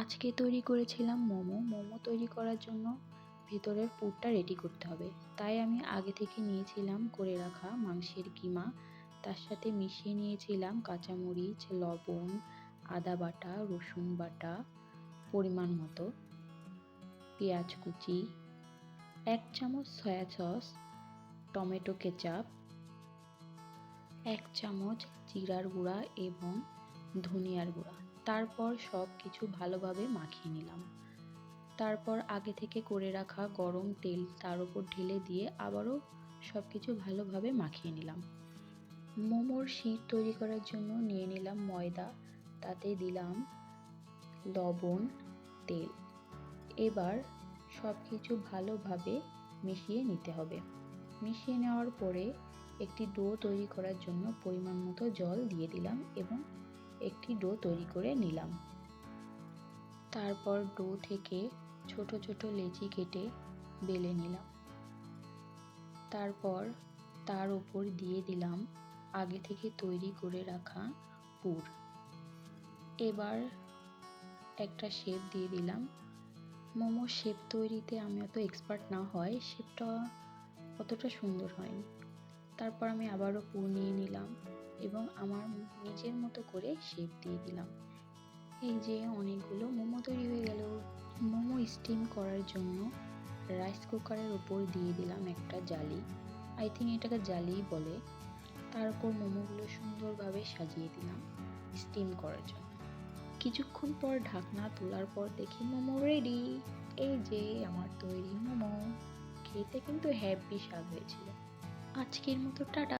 আজকে তৈরি করেছিলাম মোমো। মোমো তৈরি করার জন্য ভেতরের পুরটা রেডি করতে হবে। তাই আমি আগে থেকে নিয়েছিলাম করে রাখা মাংসের কিমা। তার সাথে মিশিয়ে নিয়েছিলাম কাঁচামরিচ, লবণ, আদা বাটা, রসুন বাটা পরিমাণ মতো, পেঁয়াজ কুচি, এক চামচ সয়া সস, টমেটো কেচাপ, এক চামচ জিরার গুঁড়া এবং ধনিয়ার গুঁড়া। তারপর সব কিছু ভালোভাবে মাখিয়ে নিলাম। তারপর আগে থেকে করে রাখা গরম তেল তার উপর ঢেলে দিয়ে আবারও সব কিছু ভালোভাবে মাখিয়ে নিলাম। মোমোর শীত তৈরি করার জন্য নিয়ে নিলাম ময়দা, তাতে দিলাম লবণ, তেল। এবার সব কিছু ভালোভাবে মিশিয়ে নিতে হবে। মিশিয়ে নেওয়ার পরে একটি ডো তৈরি করার জন্য পরিমাণ মতো জল দিয়ে দিলাম এবং একটি ডো তৈরি করে নিলাম। তারপর ডো থেকে ছোট ছোট লেচি কেটে বেলে নিলাম। তারপর তার উপর দিয়ে দিলাম আগে থেকে তৈরি করে রাখা পুর। এবার একটা শেপ দিয়ে দিলাম। মোমো শেপ তৈরিতে আমি অত এক্সপার্ট না হয় শেপটা অতটা সুন্দর হয়নি। তারপর আমি আবারও পুর নিয়ে নিলাম এবং আমার নিজের মতো করে শেপ দিয়ে দিলাম। এই যে অনেকগুলো মোমো তৈরি হয়ে গেল। মোমো স্টিম করার জন্য রাইস কুকারের ওপর দিয়ে দিলাম একটা জালি। আই থিঙ্ক এটাকে জালি বলে। তার উপর মোমোগুলো সুন্দরভাবে সাজিয়ে দিলাম স্টিম করার জন্য। কিছুক্ষণ পর ঢাকনা তোলার পর দেখি মোমো রেডি এই যে আমার তৈরি মোমো। খেতে কিন্তু হ্যাপি স্বাদ হয়েছিল। আজকের মতো টাটা।